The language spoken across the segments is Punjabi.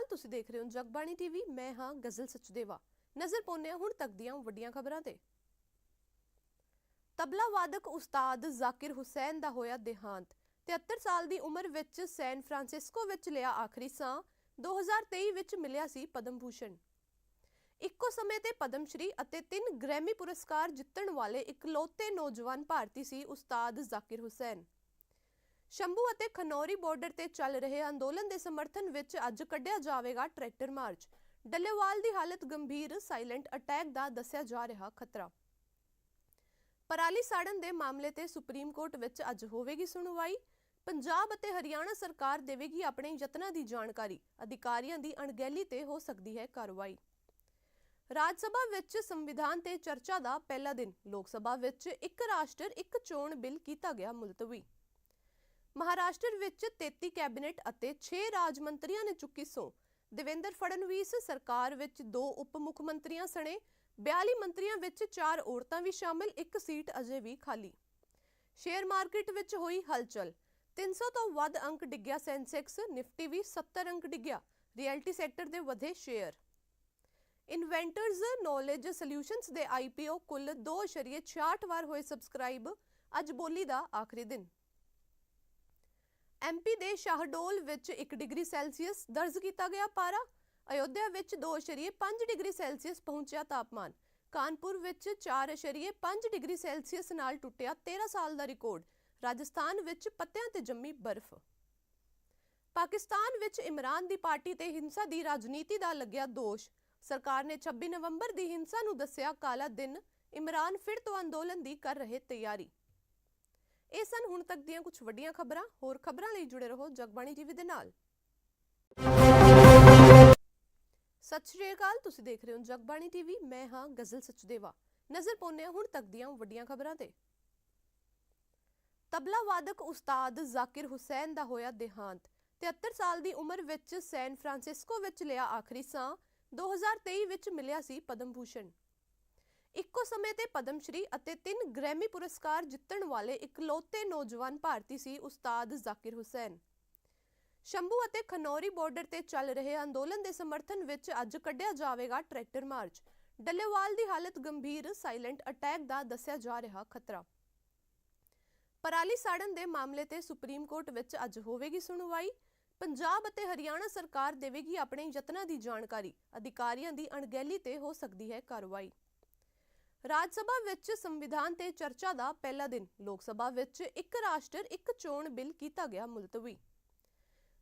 ਅਕਾਲ ਤੁਸੀਂ ਦੇਖ ਰਹੇ ਹੋ ਜਗਬਾਣੀ ਟੀਵੀ, ਮੈਂ ਹਾਂ ਗਜ਼ਲ ਸਚਦੇਵਾ। ਨਜ਼ਰ ਪਾਉਂਦੇ ਹਾਂ ਹੁਣ ਤੱਕ ਦੀਆਂ ਵੱਡੀਆਂ ਖਬਰਾਂ ਤੇ। ਤਬਲਾ ਵਾਦਕ ਉਸਤਾਦ ਜ਼ਾਕਿਰ ਹੁਸੈਨ ਦਾ ਹੋਇਆ ਦੇਹਾਂਤ। 73 ਸਾਲ ਦੀ ਉਮਰ ਵਿੱਚ ਸੈਨ ਫਰਾਂਸਿਸਕੋ ਵਿੱਚ ਲਿਆ ਆਖਰੀ ਸਾਹ 2023 ਵਿੱਚ ਮਿਲਿਆ ਸੀ ਪਦਮ ਭੂਸ਼ਣ। ਇੱਕੋ ਸਮੇਂ ਤੇ ਪਦਮ ਸ਼੍ਰੀ ਅਤੇ ਤਿੰਨ ਗ੍ਰੈਮੀ ਪੁਰਸਕਾਰ ਜਿੱਤਣ ਵਾਲੇ ਇਕਲੌਤੇ ਨੌਜਵਾਨ ਭਾਰਤੀ ਸੀ ਉਸਤਾਦ ਜ਼ਾਕਿਰ ਹੁਸੈਨ। ਸ਼ੰਭੂ ਅਤੇ ਖਨੌਰੀ ਬਾਰਡਰ ਤੇ ਚੱਲ ਰਹੇ ਅੰਦੋਲਨ ਦੇ ਸਮਰਥਨ ਵਿੱਚ ਅੱਜ ਕੱਢਿਆ ਜਾਵੇਗਾ ਟਰੈਕਟਰ ਮਾਰਚ ਡੱਲੇਵਾਲ ਦੀ ਹਾਲਤ ਗੰਭੀਰ ਸਾਇਲੈਂਟ ਅਟੈਕ ਦਾ ਦੱਸਿਆ ਜਾ ਰਿਹਾ ਖਤਰਾ। ਪਰਾਲੀ ਸਾੜਨ ਦੇ ਮਾਮਲੇ ਤੇ ਸੁਪਰੀਮ ਕੋਰਟ ਵਿੱਚ ਅੱਜ ਹੋਵੇਗੀ ਸੁਣਵਾਈ। ਪੰਜਾਬ ਅਤੇ ਹਰਿਆਣਾ ਸਰਕਾਰ ਦੇਵੇਗੀ ਆਪਣੇ ਯਤਨਾਂ ਦੀ ਜਾਣਕਾਰੀ। ਅਧਿਕਾਰੀਆਂ ਦੀ ਅਣਗਹਿਲੀ ਤੇ ਹੋ ਸਕਦੀ ਹੈ ਕਾਰਵਾਈ। ਰਾਜ ਸਭਾ ਵਿੱਚ ਸੰਵਿਧਾਨ ਤੇ ਚਰਚਾ ਦਾ ਪਹਿਲਾ ਦਿਨ। ਲੋਕ ਸਭਾ ਵਿੱਚ ਇੱਕ ਰਾਸ਼ਟਰ, ਇੱਕ ਚੋਣ ਬਿੱਲ ਕੀਤਾ ਗਿਆ ਮੁਲਤਵੀ। ਮਹਾਰਾਸ਼ਟਰ ਵਿੱਚ 33 ਕੈਬਨਿਟ ਅਤੇ 6 ਰਾਜ ਮੰਤਰੀਆਂ ਨੇ ਚੁੱਕੀ ਸਹੁੰ। ਦੇਵੇਂਦਰ ਫੜਨਵੀਸ ਸਰਕਾਰ ਵਿੱਚ ਦੋ ਉਪ ਮੁੱਖ ਮੰਤਰੀਆਂ ਸਣੇ 42 ਮੰਤਰੀਆਂ ਵਿੱਚ 4 ਔਰਤਾਂ ਵੀ ਸ਼ਾਮਿਲ, ਇੱਕ ਸੀਟ ਅਜੇ ਵੀ ਖਾਲੀ। ਸ਼ੇਅਰ ਮਾਰਕੀਟ ਵਿੱਚ ਹੋਈ ਹਲਚਲ। 300 ਤੋਂ ਵੱਧ ਅੰਕ ਡਿੱਗਿਆ ਸੈਂਸੈਕਸ, ਨਿਫਟੀ ਵੀ 70 ਅੰਕ ਡਿੱਗਿਆ। ਰਿਐਲਿਟੀ ਸੈਕਟਰ ਦੇ ਵਧੇ ਸ਼ੇਅਰ। ਇਨਵੈਂਟਰਸ ਨੌਲੇਜ ਸੋਲਿਊਸ਼ਨਸ ਦੇ ਆਈਪੀਓ ਕੁੱਲ 2.66 ਵਾਰ ਹੋਏ ਸਬਸਕ੍ਰਾਈਬ। ਅੱਜ ਬੋਲੀ ਦਾ ਆਖਰੀ ਦਿਨ। ਐਮਪੀ ਦੇ ਸ਼ਾਹਡੋਲ ਵਿੱਚ 1 ਡਿਗਰੀ ਸੈਲਸੀਅਸ ਦਰਜ ਕੀਤਾ ਗਿਆ ਪਾਰਾ। ਅਯੋਧਿਆ ਵਿੱਚ 2.5 ਡਿਗਰੀ ਸੈਲਸੀਅਸ ਪਹੁੰਚਿਆ ਤਾਪਮਾਨ। ਕਾਨਪੁਰ ਵਿੱਚ 4.5 ਡਿਗਰੀ ਸੈਲਸੀਅਸ ਨਾਲ ਟੁੱਟਿਆ 13 ਸਾਲ ਦਾ ਰਿਕਾਰਡ। ਰਾਜਸਥਾਨ ਵਿੱਚ ਪੱਤਿਆਂ ਤੇ ਜੰਮੀ ਬਰਫ਼। ਪਾਕਿਸਤਾਨ ਵਿੱਚ ਇਮਰਾਨ ਦੀ ਪਾਰਟੀ ਤੇ ਹਿੰਸਾ ਦੀ ਰਾਜਨੀਤੀ ਦਾ ਲੱਗਿਆ ਦੋਸ਼। ਸਰਕਾਰ ਨੇ 26 ਨਵੰਬਰ ਦੀ ਹਿੰਸਾ ਨੂੰ ਦੱਸਿਆ ਕਾਲਾ ਦਿਨ। ਇਮਰਾਨ ਫਿਰ ਤੋਂ ਅੰਦੋਲਨ ਦੀ ਕਰ ਰਹੇ ਤਿਆਰੀ। ਇਹ ਸਨ ਹੁਣ ਤੱਕ ਦੀਆਂ ਕੁਝ ਵੱਡੀਆਂ ਖਬਰਾਂ। ਹੋਰ ਖਬਰਾਂ ਲਈ ਜੁੜੇ ਰਹੋ ਜਗਬਾਣੀ ਟੀਵੀ ਦੇ ਨਾਲ। ਸਤਿ ਸ਼੍ਰੀ ਅਕਾਲ, ਤੁਸੀਂ ਦੇਖ ਰਹੇ ਹੋ ਜਗਬਾਣੀ ਟੀਵੀ। ਮੈਂ ਹਾਂ ਗਜ਼ਲ ਸਚਦੇਵਾ। ਨਜ਼ਰ ਪਾਉਂਦੇ ਹਾਂ ਹੁਣ ਤੱਕ ਦੀਆਂ ਵੱਡੀਆਂ ਖਬਰਾਂ ਤੇ। ਤਬਲਾ ਵਾਦਕ ਉਸਤਾਦ ਜ਼ਾਕਿਰ ਹੁਸੈਨ ਦਾ ਹੋਇਆ ਦੇਹਾਂਤ। 73 ਸਾਲ ਦੀ ਉਮਰ ਵਿੱਚ ਸੈਨ ਫਰਾਂਸਿਸਕੋ ਵਿੱਚ ਲਿਆ ਆਖਰੀ ਸਾਹ। 2023 ਵਿੱਚ ਮਿਲਿਆ ਸੀ ਪਦਮ ਭੂਸ਼ਣ। ਇੱਕੋ ਸਮੇਂ ਤੇ ਪਦਮ ਸ਼੍ਰੀ ਅਤੇ ਤਿੰਨ ਗ੍ਰੈਮੀ ਪੁਰਸਕਾਰ ਜਿੱਤਣ ਵਾਲੇ ਇਕਲੌਤੇ ਨੌਜਵਾਨ ਭਾਰਤੀ ਸੀ ਉਸਤਾਦ ਜ਼ਾਕਿਰ ਹੁਸੈਨ। ਸ਼ੰਭੂ ਅਤੇ ਖਨੌਰੀ ਬਾਰਡਰ ਤੇ ਚੱਲ ਰਹੇ ਅੰਦੋਲਨ ਦੇ ਸਮਰਥਨ ਵਿੱਚ ਅੱਜ ਕੱਢਿਆ ਜਾਵੇਗਾ ਟਰੈਕਟਰ ਮਾਰਚ ਡੱਲੇਵਾਲ ਦੀ ਹਾਲਤ ਗੰਭੀਰ ਸਾਇਲੈਂਟ ਅਟੈਕ ਦਾ ਦੱਸਿਆ ਜਾ ਰਿਹਾ ਖਤਰਾ। ਪਰਾਲੀ ਸਾੜਨ ਦੇ ਮਾਮਲੇ ਤੇ ਸੁਪਰੀਮ ਕੋਰਟ ਵਿੱਚ ਅੱਜ ਹੋਵੇਗੀ ਸੁਣਵਾਈ। ਪੰਜਾਬ ਅਤੇ ਹਰਿਆਣਾ ਸਰਕਾਰ ਦੇਵੇਗੀ ਆਪਣੇ ਯਤਨਾਂ ਦੀ ਜਾਣਕਾਰੀ। ਅਧਿਕਾਰੀਆਂ ਦੀ ਅਣਗਹਿਲੀ ਤੇ ਹੋ ਸਕਦੀ ਹੈ ਕਾਰਵਾਈ। ਰਾਜ ਸਭਾ ਵਿੱਚ ਸੰਵਿਧਾਨ ਤੇ ਚਰਚਾ ਦਾ ਪਹਿਲਾ ਦਿਨ। ਲੋਕ ਸਭਾ ਵਿੱਚ ਇੱਕ ਰਾਸ਼ਟਰ, ਇੱਕ ਚੋਣ ਬਿੱਲ ਕੀਤਾ ਗਿਆ ਮੁਲਤਵੀ।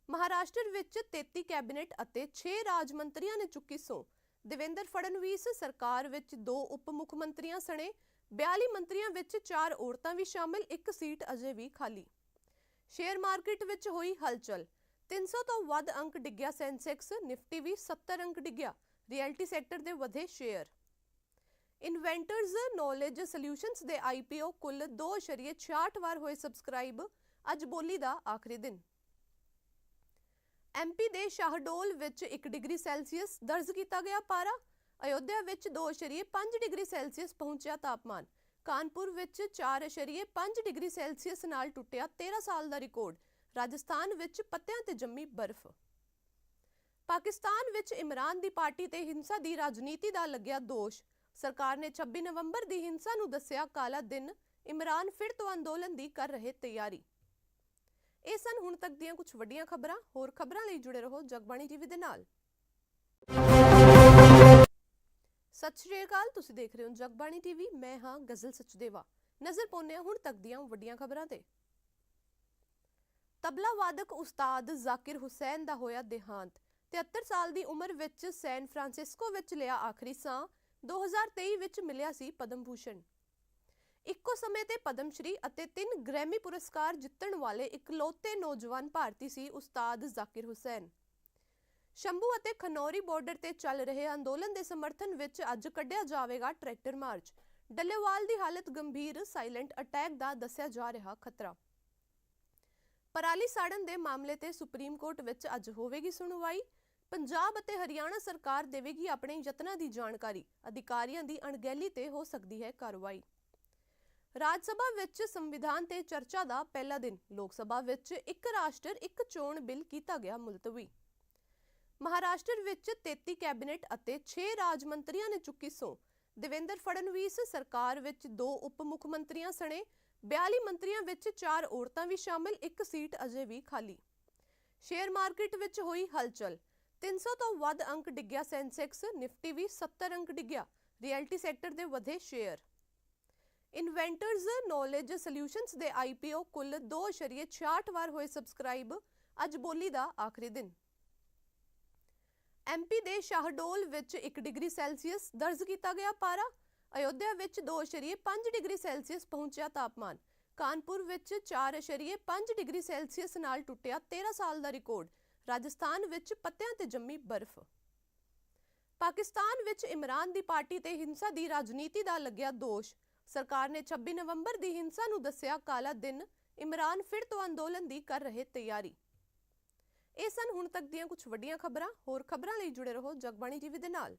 ਮਹਾਰਾਸ਼ਟਰ ਵਿੱਚ 33 ਕੈਬਨਿਟ ਅਤੇ 6 ਰਾਜ ਮੰਤਰੀਆਂ ਨੇ ਚੁੱਕੀ ਸਹੁੰ। ਦੇਵੇਂਦਰ ਫੜਨਵੀਸ ਸਰਕਾਰ ਵਿੱਚ ਦੋ ਉਪ ਮੁੱਖ ਮੰਤਰੀਆਂ ਸਣੇ। 42 ਮੰਤਰੀਆਂ ਵਿੱਚ ਚਾਰ ਔਰਤਾਂ ਵੀ ਸ਼ਾਮਿਲ, ਇੱਕ ਸੀਟ ਅਜੇ ਵੀ ਖਾਲੀ। ਸ਼ੇਅਰ ਮਾਰਕੀਟ ਵਿੱਚ ਹੋਈ ਹਲਚਲ। 300 ਤੋਂ ਵੱਧ ਅੰਕ ਡਿੱਗਿਆ ਸੈਂਸੈਕਸ, ਨਿਫਟੀ ਵੀ 70 ਅੰਕ ਡਿੱਗਿਆ। ਰਿਐਲਿਟੀ ਸੈਕਟਰ ਦੇ ਵਧੇ ਸ਼ੇਅਰ। ਇਨਵੈਂਟਰਸ ਨੌਲੇਜ ਸੋਲਿਊਸ਼ਨਸ ਦੇ ਆਈਪੀਓ ਕੁੱਲ 2.66 ਵਾਰ ਹੋਏ ਸਬਸਕ੍ਰਾਈਬ ਅੱਜ ਬੋਲੀ ਦਾ ਆਖਰੀ ਦਿਨ। ਐਮਪੀ ਦੇ ਸ਼ਾਹਡੋਲ ਵਿੱਚ 1 ਡਿਗਰੀ ਸੈਲਸੀਅਸ ਦਰਜ ਕੀਤਾ ਗਿਆ ਪਾਰਾ। ਅਯੋਧਿਆ ਵਿੱਚ 2.5 ਡਿਗਰੀ ਸੈਲਸੀਅਸ ਪਹੁੰਚਿਆ ਤਾਪਮਾਨ। ਕਾਨਪੁਰ ਵਿੱਚ 4.5 ਡਿਗਰੀ ਸੈਲਸੀਅਸ ਨਾਲ ਟੁੱਟਿਆ 13 ਸਾਲ ਦਾ ਰਿਕਾਰਡ। ਰਾਜਸਥਾਨ ਵਿੱਚ ਪੱਤਿਆਂ ਤੇ ਜੰਮੀ ਬਰਫ਼। ਪਾਕਿਸਤਾਨ ਵਿੱਚ ਇਮਰਾਨ ਦੀ ਪਾਰਟੀ ਤੇ ਹਿੰਸਾ ਦੀ ਰਾਜਨੀਤੀ ਦਾ ਲੱਗਿਆ ਦੋਸ਼। ਸਰਕਾਰ ਨੇ 26 ਨਵੰਬਰ ਦੀ ਹਿੰਸਾ ਨੂੰ ਦੱਸਿਆ ਕਾਲਾ ਦਿਨ, ਇਮਰਾਨ ਫਿਰ ਤੋਂ ਅੰਦੋਲਨ ਦੀ ਕਰ ਰਹੇ ਤਿਆਰੀ। ਇਹ ਸਨ ਹੁਣ ਤੱਕ ਦੀਆਂ ਕੁਝ ਵੱਡੀਆਂ ਖਬਰਾਂ। ਹੋਰ ਖਬਰਾਂ ਲਈ ਜੁੜੇ ਰਹੋ ਜਗਬਾਣੀ ਟੀਵੀ ਦੇ ਨਾਲ। ਸਤਿ ਸ਼੍ਰੀ ਅਕਾਲ, ਤੁਸੀਂ ਦੇਖ ਰਹੇ ਹੋ ਜਗਬਾਣੀ ਟੀਵੀ। ਮੈਂ ਹਾਂ ਗਜ਼ਲ ਸਚਦੇਵਾ। ਨਜ਼ਰ ਪਾਉਂਦੇ ਹਾਂ ਹੁਣ ਤੱਕ ਦੀਆਂ ਵੱਡੀਆਂ ਖਬਰਾਂ ਤੇ। ਤਬਲਾ ਵਾਦਕ ਉਸਤਾਦ ਜ਼ਾਕਿਰ ਹੁਸੈਨ ਦਾ ਹੋਇਆ ਦੇਹਾਂਤ। 73 ਸਾਲ ਦੀ ਉਮਰ ਵਿੱਚ ਸੈਨ ਫਰਾਂਸਿਸਕੋ ਵਿੱਚ ਲਿਆ ਆਖਰੀ ਸਾਹ। 2023 ਵਿੱਚ ਮਿਲਿਆ ਸੀ ਪਦਮ ਭੂਸ਼ਣ। ਇੱਕੋ ਸਮੇਂ ਤੇ ਪਦਮ ਸ਼੍ਰੀ ਅਤੇ ਤਿੰਨ ਗ੍ਰੈਮੀ ਪੁਰਸਕਾਰ ਜਿੱਤਣ ਵਾਲੇ ਇਕਲੌਤੇ ਨੌਜਵਾਨ ਭਾਰਤੀ ਸੀ ਉਸਤਾਦ ਜ਼ਾਕਿਰ ਹੁਸੈਨ। ਸ਼ੰਭੂ ਅਤੇ ਖਨੌਰੀ ਬਾਰਡਰ ਤੇ ਚੱਲ ਰਹੇ ਅੰਦੋਲਨ ਦੇ ਸਮਰਥਨ ਵਿੱਚ ਅੱਜ ਕੱਢਿਆ ਜਾਵੇਗਾ ਟਰੈਕਟਰ ਮਾਰਚ ਡੱਲੇਵਾਲ ਦੀ ਹਾਲਤ ਗੰਭੀਰ ਸਾਇਲੈਂਟ ਅਟੈਕ ਦਾ ਦੱਸਿਆ ਜਾ ਰਿਹਾ ਖਤਰਾ। ਪਰਾਲੀ ਸਾੜਨ ਦੇ ਮਾਮਲੇ ਤੇ ਸੁਪਰੀਮ ਕੋਰਟ ਵਿੱਚ ਅੱਜ ਹੋਵੇਗੀ ਸੁਣਵਾਈ। ਪੰਜਾਬ ਅਤੇ ਹਰਿਆਣਾ ਸਰਕਾਰ ਦੇਵੇਗੀ ਆਪਣੇ ਯਤਨਾਂ ਦੀ ਜਾਣਕਾਰੀ। ਅਧਿਕਾਰੀਆਂ ਦੀ ਅਣਗਹਿਲੀ ਤੇ ਹੋ ਸਕਦੀ ਹੈ ਕਾਰਵਾਈ। ਰਾਜ ਸਭਾ ਵਿੱਚ ਸੰਵਿਧਾਨ ਤੇ ਚਰਚਾ ਦਾ ਪਹਿਲਾ ਦਿਨ। ਲੋਕ ਸਭਾ ਵਿੱਚ ਇੱਕ ਰਾਸ਼ਟਰ, ਇੱਕ ਚੋਣ ਬਿੱਲ ਕੀਤਾ ਗਿਆ ਮੁਲਤਵੀ। ਮਹਾਰਾਸ਼ਟਰ ਵਿੱਚ 33 ਕੈਬਨਿਟ ਅਤੇ 6 ਰਾਜ ਮੰਤਰੀਆਂ ਨੇ ਚੁੱਕੀ ਸਹੁੰ। ਦੇਵੇਂਦਰ ਫੜਨਵੀਸ ਸਰਕਾਰ ਵਿੱਚ ਦੋ ਉਪ ਮੁੱਖ ਮੰਤਰੀਆਂ ਸਣੇ। 42 ਮੰਤਰੀਆਂ ਵਿੱਚ 4 ਔਰਤਾਂ ਵੀ ਸ਼ਾਮਿਲ, ਇੱਕ ਸੀਟ ਅਜੇ ਵੀ ਖਾਲੀ। ਸ਼ੇਅਰ ਮਾਰਕੀਟ ਵਿੱਚ ਹੋਈ ਹਲਚਲ। 300 ਤੋਂ ਵੱਧ ਅੰਕ ਡਿੱਗਿਆ ਸੈਂਸੈਕਸ, ਨਿਫਟੀ ਵੀ 70 ਅੰਕ ਡਿੱਗਿਆ, ਰਿਐਲਿਟੀ ਸੈਕਟਰ ਦੇ ਵਧੇ ਸ਼ੇਅਰ। ਇਨਵੈਂਟਰਸ ਨੌਲੇਜ ਸੋਲਿਊਸ਼ਨਸ ਦੇ ਆਈਪੀਓ ਕੁੱਲ 2.66 ਵਾਰ ਹੋਏ ਸਬਸਕ੍ਰਾਈਬ, ਅੱਜ ਬੋਲੀ ਦਾ ਆਖਰੀ ਦਿਨ। ਐਮਪੀ ਦੇ ਸ਼ਾਹਡੋਲ ਵਿੱਚ 1 ਡਿਗਰੀ ਸੈਲਸੀਅਸ ਦਰਜ ਕੀਤਾ ਗਿਆ ਪਾਰਾ। ਅਯੋਧਿਆ ਵਿੱਚ 2.5 ਡਿਗਰੀ ਸੈਲਸੀਅਸ ਪਹੁੰਚਿਆ ਤਾਪਮਾਨ। ਕਾਨਪੁਰ ਵਿੱਚ 4.5 ਡਿਗਰੀ ਸੈਲਸੀਅਸ ਨਾਲ ਟੁੱਟਿਆ 13 ਸਾਲ ਦਾ ਰਿਕਾਰਡ। ਰਾਜਸਥਾਨ ਵਿੱਚ ਪੱਤਿਆਂ ਤੇ ਜੰਮੀ ਬਰਫ਼। ਪਾਕਿਸਤਾਨ ਵਿੱਚ ਇਮਰਾਨ ਦੀ ਪਾਰਟੀ ਤੇ ਹਿੰਸਾ ਦੀ ਰਾਜਨੀਤੀ ਦਾ ਲੱਗਿਆ ਦੋਸ਼। ਸਰਕਾਰ ਨੇ 26 ਨਵੰਬਰ ਦੀ ਹਿੰਸਾ ਨੂੰ ਦੱਸਿਆ ਕਾਲਾ ਦਿਨ, ਇਮਰਾਨ ਫਿਰ ਤੋਂ ਅੰਦੋਲਨ ਦੀ ਕਰ ਰਹੇ ਤਿਆਰੀ। ਇਹ ਸਨ ਹੁਣ ਤੱਕ ਦੀਆਂ ਕੁਝ ਵੱਡੀਆਂ ਖਬਰਾਂ। ਹੋਰ ਖਬਰਾਂ ਲਈ ਜੁੜੇ ਰਹੋ ਜਗਬਾਣੀ ਟੀਵੀ ਦੇ ਨਾਲ।